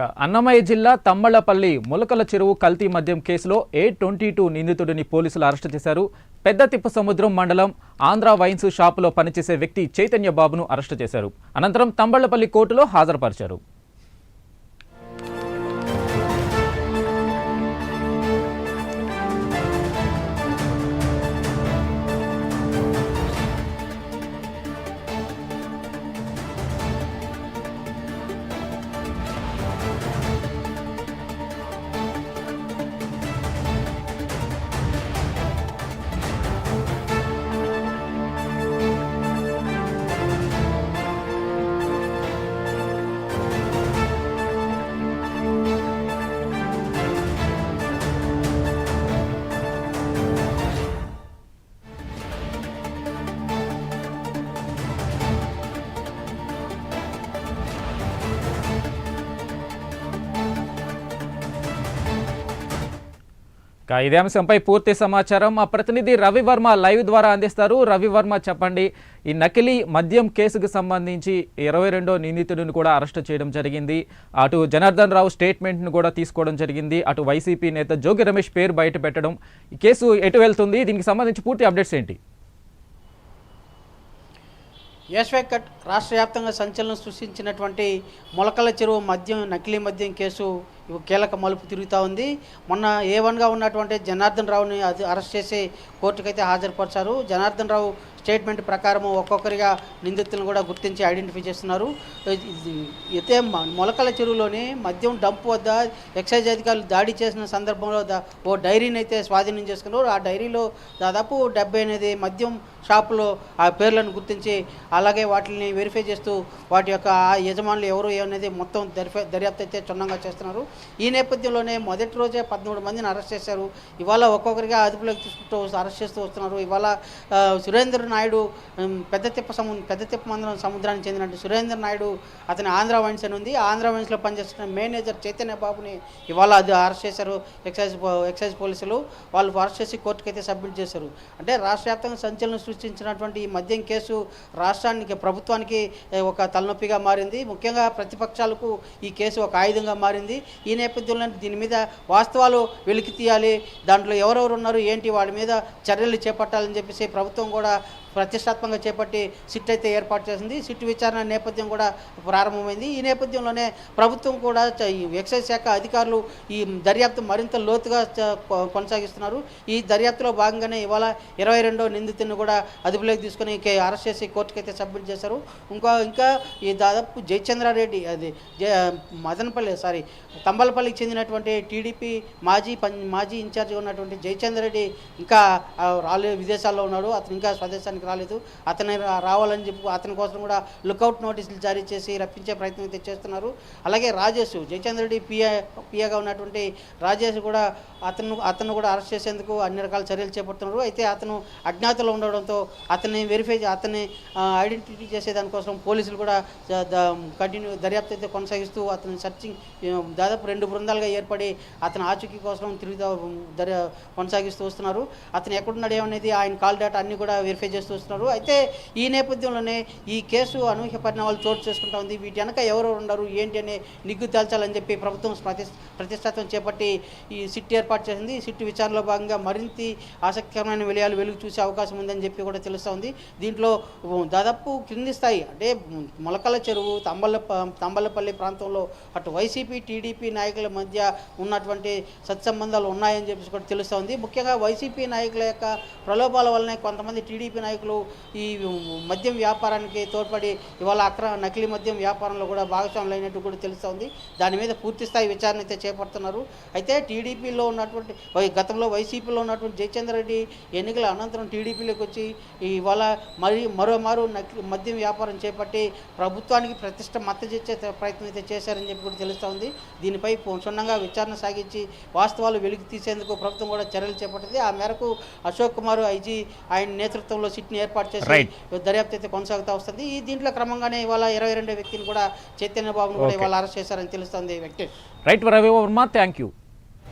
అన్నమయ్య జిల్లా తమ్మళ్ళపల్లి ములకల చెరువు కల్తీ మద్యం కేసులో ఏ ట్వంటీ టూ నిందితుడిని పోలీసులు అరెస్టు చేశారు. పెద్ద తిప్ప సముద్రం మండలం ఆంధ్ర వైన్స్ షాపులో పనిచేసే వ్యక్తి చైతన్య బాబును అరెస్టు చేశారు. అనంతరం తంబళ్ళపల్లి కోర్టులో హాజరుపరిచారు. ఇదే అంశంపై పూర్తి సమాచారం. మా ప్రతినిధి రవివర్మ లైవ్ ద్వారా అందిస్తారు. రవివర్మ చెప్పండి ఈ నకిలీ మద్యం కేసుకు సంబంధించి ఇరవై రెండో నిందితుడిని కూడా అరెస్టు చేయడం జరిగింది. అటు జనార్దన్ రావు స్టేట్మెంట్ను కూడా తీసుకోవడం జరిగింది. అటు వైసీపీ నేత జోగి రమేష్ పేరు బయట పెట్టడం. ఈ కేసు ఎటు వెళ్తుంది? దీనికి సంబంధించి పూర్తి అప్డేట్స్ ఏంటి? యశ్వకట్ రాష్ట్ర వ్యాప్తంగా సంచలనం సృష్టించినటువంటి మొలకల చెరువు మద్యం నకిలీ మద్యం కేసు ఇవి కీలక మలుపు తిరుగుతూ ఉంది. మొన్న ఏ వన్గా ఉన్నటువంటి జనార్దన్ రావుని అది అరెస్ట్ చేసి కోర్టుకైతే హాజరుపరిచారు. జనార్దన్ రావు స్టేట్మెంట్ ప్రకారం ఒక్కొక్కరిగా నిందితులను కూడా గుర్తించి ఐడెంటిఫై చేస్తున్నారు. అయితే మొలకల చెరువులోని మద్యం డంప్ వద్ద ఎక్సైజ్ అధికారులు దాడి చేసిన సందర్భంలో ఓ డైరీని అయితే స్వాధీనం చేసుకున్నారు. ఆ డైరీలో దాదాపు డెబ్బై అనేది మద్యం షాపులో ఆ పేర్లను గుర్తించి అలాగే వాటిని వెరిఫై చేస్తూ వాటి యొక్క ఆ యజమానులు ఎవరు అనేది మొత్తం దర్ఫ దర్యాప్తు అయితే క్షుణ్ణంగా చేస్తున్నారు. ఈ నేపథ్యంలోనే మొదటి రోజే పదమూడు మందిని అరెస్ట్ చేశారు. ఇవాళ ఒక్కొక్కరిగా అదుపులోకి తీసుకుంటూ అరెస్ట్ చేస్తూ వస్తున్నారు. ఇవాళ సురేంద్ర నాయుడు పెద్ద తిప్ప సము పెద్ద తిప్ప మందిరం సముద్రానికి చెందినట్టు సురేంద్ర నాయుడు అతని ఆంధ్ర వైన్స్ అని ఉంది. ఆంధ్ర వైన్స్లో పనిచేస్తున్న మేనేజర్ చైతన్య బాబుని ఇవాళ అది అరెస్ట్ చేశారు. ఎక్సైజ్ ఎక్సైజ్ పోలీసులు వాళ్ళు అరెస్ట్ చేసి కోర్టుకి అయితే సబ్మిట్ చేశారు. అంటే రాష్ట్ర వ్యాప్తంగా సంచలనం సృష్టించినటువంటి ఈ మద్యం కేసు రాష్ట్రానికి ప్రభుత్వానికి ఒక తలనొప్పిగా మారింది. ముఖ్యంగా ప్రతిపక్షాలకు ఈ కేసు ఒక ఆయుధంగా మారింది. ఈ నేపథ్యంలో దీని మీద వాస్తవాలు వెలికి తీయాలి. దాంట్లో ఎవరెవరు ఉన్నారు? ఏంటి? వాళ్ళ మీద చర్యలు చేపట్టాలని చెప్పేసి ప్రభుత్వం కూడా ప్రతిష్టాత్మకంగా చేపట్టి సిట్ అయితే ఏర్పాటు చేసింది. సిట్ విచారణ నేపథ్యం కూడా ప్రారంభమైంది. ఈ నేపథ్యంలోనే ప్రభుత్వం కూడా ఈ ఎక్సైజ్ శాఖ అధికారులు ఈ దర్యాప్తు మరింత లోతుగా కొనసాగిస్తున్నారు. ఈ దర్యాప్తులో భాగంగానే ఇవాళ ఇరవై రెండో నిందితుడిని కూడా అదుపులోకి తీసుకొని అరెస్ట్ చేసి కోర్టుకి అయితే సబ్మిట్ చేశారు. ఇంకా ఇంకా ఈ దాదాపు జయచంద్రారెడ్డి అది మదనపల్లి సారీ తంబలపల్లికి చెందినటువంటి టీడీపీ మాజీ పం మాజీ ఇన్ఛార్జిగా ఉన్నటువంటి జయచంద్రారెడ్డి ఇంకా రాలే విదేశాల్లో ఉన్నాడు. అతను ఇంకా స్వదేశానికి రాలేదు. అతని రా- రావాలని చెప్పి అతని కోసం కూడా లుకౌట్ నోటీసులు జారీ చేసి రప్పించే ప్రయత్నం అయితే చేస్తున్నారు. అలాగే రాజేష్ జయచంద్ర రెడ్డి పిఏ పిఏగా ఉన్నటువంటి రాజేష్ కూడా అతను అతను కూడా అరెస్ట్ చేసేందుకు అన్ని రకాల చర్యలు చేపడుతున్నారు. అయితే అతను అజ్ఞాతలో ఉండడంతో అతన్ని వెరిఫై అతన్ని ఐడెంటిఫై చేసే దానికోసం పోలీసులు కూడా కంటిన్యూ దర్యాప్తు అయితే కొనసాగిస్తూ అతని సర్చింగ్ దాదాపు రెండు బృందాలుగా ఏర్పడి అతని ఆచూకీ కోసం తిరుగుతూ దర్యా కొనసాగిస్తూ వస్తున్నారు. అతను ఎక్కడున్నాడు ఏమనేది ఆయన కాల్ డేటా అన్ని కూడా వెరిఫై చేస్తూ చూస్తున్నారు. అయితే ఈ నేపథ్యంలోనే ఈ కేసు అనూహ్య పరిణామాలు చోటు చేసుకుంటా ఉంది. వీటి వెనక ఎవరు ఉండరు ఏంటి అనే నిగ్గు తేల్చాలని చెప్పి ప్రభుత్వం ప్రతి చేపట్టి ఈ సిట్ ఏర్పాటు చేసింది. సిట్ విచారణలో భాగంగా మరింత ఆసక్తికరమైన విలయాలు వెలుగు చూసే అవకాశం ఉందని చెప్పి కూడా తెలుస్తూ ఉంది. దీంట్లో దాదాపు క్రింది స్థాయి అంటే మొలకల చెరువు తంబల తంబలపల్లి ప్రాంతంలో అటు వైసీపీ టీడీపీ నాయకుల మధ్య ఉన్నటువంటి సత్సంబంధాలు ఉన్నాయని చెప్పి కూడా తెలుస్తూ ఉంది. ముఖ్యంగా వైసీపీ నాయకుల యొక్క ప్రలోభాల వల్లనే కొంతమంది టీడీపీ నాయకులు ఈ మద్యం వ్యాపారానికి తోడ్పడి ఇవాళ అక్రమ నకిలీ మద్యం వ్యాపారంలో కూడా భాగస్వాములు అయినట్టు కూడా తెలుస్తోంది. దాని మీద పూర్తి స్థాయి విచారణ అయితే చేపడుతున్నారు. అయితే టీడీపీలో ఉన్నటువంటి గతంలో వైసీపీలో ఉన్నటువంటి జయచంద్ర రెడ్డి ఎన్నికల అనంతరం టీడీపీలోకి వచ్చి ఇవాళ మరి మరోమారు నకిలీ మద్యం వ్యాపారం చేపట్టి ప్రభుత్వానికి ప్రతిష్ట మద్దతిచ్చే ప్రయత్నం అయితే చేశారని చెప్పి కూడా తెలుస్తోంది. దీనిపై క్షుణ్ణంగా విచారణ సాగించి వాస్తవాలు వెలికి తీసేందుకు ప్రభుత్వం కూడా చర్యలు చేపట్టింది. ఆ మేరకు అశోక్ కుమార్ ఐజీ ఆయన నేతృత్వంలో సిట్ని ఏర్పాటు చేసి. దర్యాప్తు అయితే కొనసాగుతూ వస్తుంది ఈ దీంట్లో క్రమంగానే ఇవాళ ఇరవై రెండో వ్యక్తిని కూడా చైతన్య బాబును కూడా. ఇవాళ అరెస్ట్ చేశారని తెలుస్తుంది వ్యక్తి రైట్ రవివర్మ థ్యాంక్ యూ